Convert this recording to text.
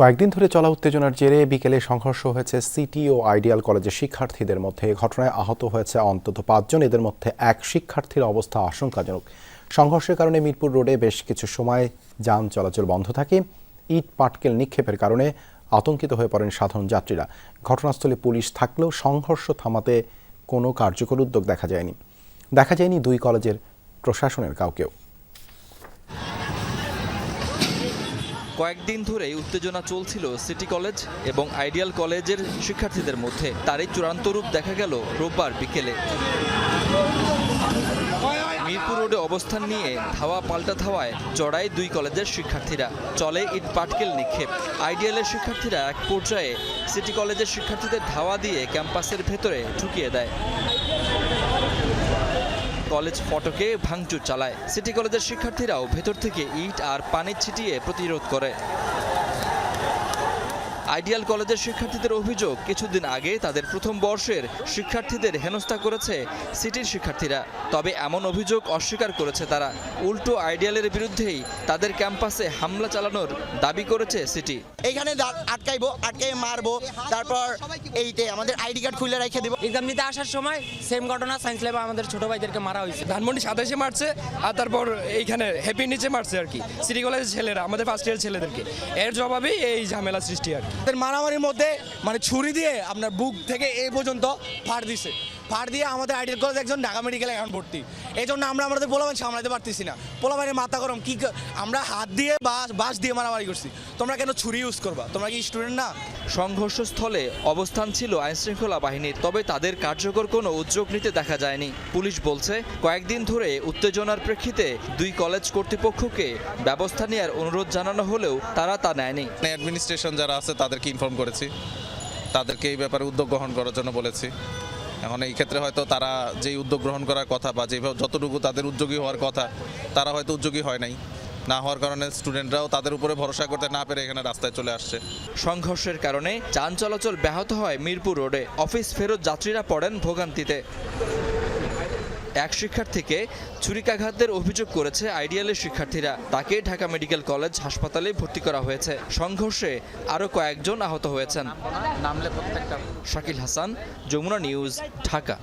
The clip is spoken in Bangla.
কয়েকদিন ধরে চলা উত্তেজনার জেরে বিকেলে সংঘর্ষ হয়েছে সিটি ও আইডিয়াল কলেজের শিক্ষার্থীদের মধ্যে। ঘটনায় আহত হয়েছে অন্তত পাঁচজন। এদের মধ্যে এক শিক্ষার্থীর অবস্থা আশঙ্কাজনক। সংঘর্ষের কারণে মিরপুর রোডে বেশ কিছু সময় যান চলাচল বন্ধ থাকে। ইট পাটকেল নিক্ষেপের কারণে আতঙ্কিত হয়ে পড়েন সাধারণ যাত্রীরা। ঘটনাস্থলে পুলিশ থাকলেও সংঘর্ষ থামাতে কোনো কার্যকর উদ্যোগ দেখা যায়নি। দেখা যায়নি দুই কলেজের প্রশাসনের কাউকেও। কয়েকদিন ধরেই উত্তেজনা চলছিল সিটি কলেজ এবং আইডিয়াল কলেজের শিক্ষার্থীদের মধ্যে। তারই চূড়ান্ত রূপ দেখা গেল রোববার বিকেলে। মিরপুর রোডে অবস্থান নিয়ে ধাওয়া পাল্টা ধাওয়ায় জড়ায় দুই কলেজের শিক্ষার্থীরা। চলে ইট পাটকেল নিক্ষেপ। আইডিয়ালের শিক্ষার্থীরা এক পর্যায়ে সিটি কলেজের শিক্ষার্থীদের ধাওয়া দিয়ে ক্যাম্পাসের ভেতরে ঢুকিয়ে দেয়। কলেজ ফটকে ভাঙচুর চালায়। সিটি কলেজের শিক্ষার্থীরাও ভেতর থেকে ইট আর পানি ছিটিয়ে প্রতিরোধ করে। আইডিয়াল কলেজের শিক্ষার্থীদের অভিযোগ কিছুদিন আগে তাদের প্রথম বর্ষের শিক্ষার্থীদের হেনস্থা করেছে সিটির শিক্ষার্থীরা। তবে এমন অভিযোগ অস্বীকার করেছে তারা। উল্টো আইডিয়ালের বিরুদ্ধেই তাদের ক্যাম্পাসে হামলা চালানোর দাবি করেছে সিটি। এইখানে দা- আটকাইবো আটকাই মারবো তারপর এইতে আমাদের আইডি কার্ড খুলে রেখে দিব। এক্সাম দিতে আসার সময় সেম ঘটনা সায়েন্স ল্যাবে আমাদের ছোট ভাইদেরকে মারা হয়েছে। ধানমন্ডি সাতাশে মারছে আর তারপর এইখানে হ্যাপি নিচে মারছে আর কি। সিটি কলেজের ছেলেরা আমাদের ফার্স্ট ইয়ার ছেলেদেরকে। এর জবাবেই এই ঝামেলা সৃষ্টি আর কি। মারামারির মধ্যে মানে ছুরি দিয়ে আপনার বুক থেকে এই পর্যন্ত ফাড় দিছে। ফাড় দিয়ে আমাদের আইডিয়াল কলেজ একজন ঢাকা মেডিকেলে এখন ভর্তি। এই জন্য আমরা আমাদের পোলাবান সামলাতে পারতেছি না। পোলাবানের মাথা গরম কী আমরা হাত দিয়ে বাস বাস দিয়ে মারামারি করছি। তোমরা কেন ছুরি ইউজ করবা? তোমরা কি স্টুডেন্ট না? সংঘর্ষস্থলে অবস্থান ছিল আইনশৃঙ্খলা বাহিনীর তবে তাদের কার্যকর কোনো উদ্যোগ নিতে দেখা যায়নি। পুলিশ বলছে কয়েকদিন ধরে উত্তেজনার প্রেক্ষিতে দুই কলেজ কর্তৃপক্ষকে ব্যবস্থা নেওয়ার অনুরোধ জানানো হলেও তারা তা নেয়নি। অ্যাডমিনিস্ট্রেশন যারা আছে তাদেরকে ইনফর্ম করেছি। তাদেরকে এই ব্যাপারে উদ্যোগ গ্রহণ করার জন্য বলেছি। এখন এই ক্ষেত্রে হয়তো তারা যেই উদ্যোগ গ্রহণ করার কথা বা যেভাবে যতটুকু তাদের উদ্যোগী হওয়ার কথা, তারা হয়তো উদ্যোগী হয় নাই। না হওয়ার কারণে স্টুডেন্টরাও তাদের উপরে ভরসা করতে না পেরে এখানে রাস্তায় চলে আসছে। সংঘর্ষের কারণে যান চলাচল ব্যাহত হয় মিরপুর রোডে। অফিস ফেরত যাত্রীরা পড়েন ভোগান্তিতে। এক শিক্ষার্থীকে ছুরিকাঘাতের অভিযোগ করেছে আইডিয়ালের শিক্ষার্থীরা। তাকে ঢাকা মেডিকেল কলেজ হাসপাতালে ভর্তি করা হয়েছে। সংঘর্ষে আরও কয়েকজন আহত হয়েছেন। শাকিল হাসান যমুনা নিউজ ঢাকা।